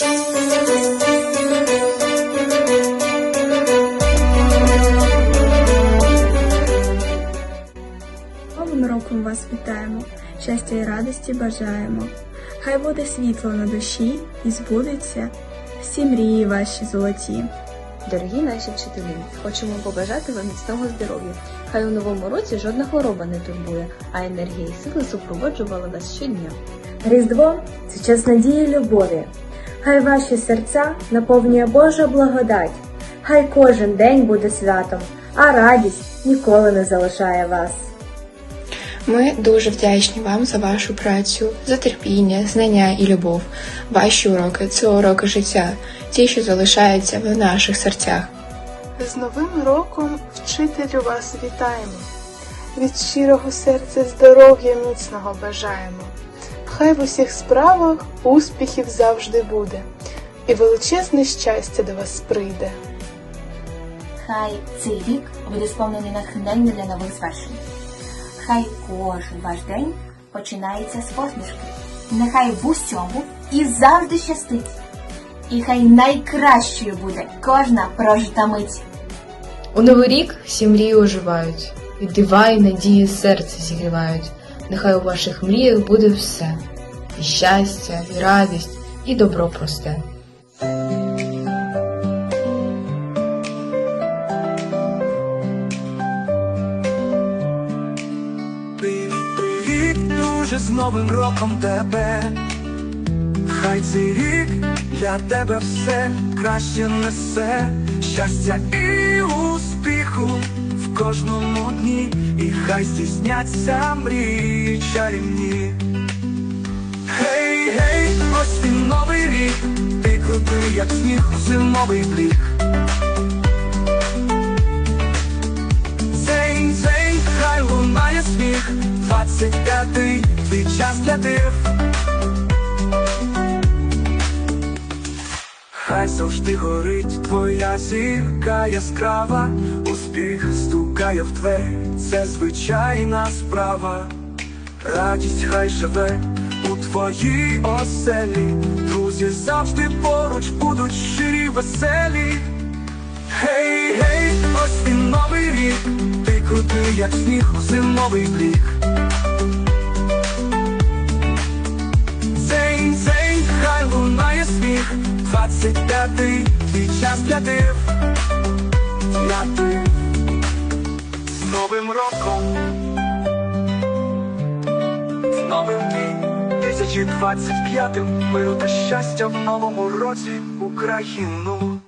Новим роком вас вітаємо, щастя і радості бажаємо. Хай буде світло на душі і збудеться всі мрії ваші золоті. Дорогі наші вчителі, хочемо побажати вам міцного здоров'я. Хай у новому році жодна хвороба не турбує, а енергія і сили супроводжували вас щодня. Різдво це час надії й любові. Хай ваші серця наповнює Божа благодать. Хай кожен день буде святом, а радість ніколи не залишає вас. Ми дуже вдячні вам за вашу працю, за терпіння, знання і любов. Ваші уроки це уроки життя, ті, що залишаються в наших серцях. З Новим роком вчителю вас вітаємо. Від щирого серця здоров'я міцного бажаємо. Хай в усіх справах успіхів завжди буде, і величезне щастя до вас прийде. Хай цей рік буде сповнений натхнення для нових звершень. Хай кожен ваш день починається з посмішки. Нехай в усьому і завжди щастить. І хай найкращою буде кожна прожита мить. У новий рік всі мрії оживають, і дива і надії серце зігрівають. Нехай у ваших мріях буде все і щастя, і радість, і добро просте. Привіт, дуже з Новим роком тебе. Хай цей рік для тебе все краще несе, щастя і успіху в кожному дні, і хай здійсняться мрії чарівні. Як сніг зимовий блік. Дзень, дзень, хай лунає сміх, 25-й, твій час для див. Хай завжди горить твоя зірка яскрава, успіх стукає в двері, це звичайна справа. Радість хай живе у твоїй оселі, друзі завжди поруч будуть щирі веселі. Гей, гей, ось він новий рік, ти крутий, як сніг у зимовий блік. Дзень, дзень, хай лунає сміх, 25-й, твій час. Для див. З Новим роком. 2025 миру та щастя в новому році Україну.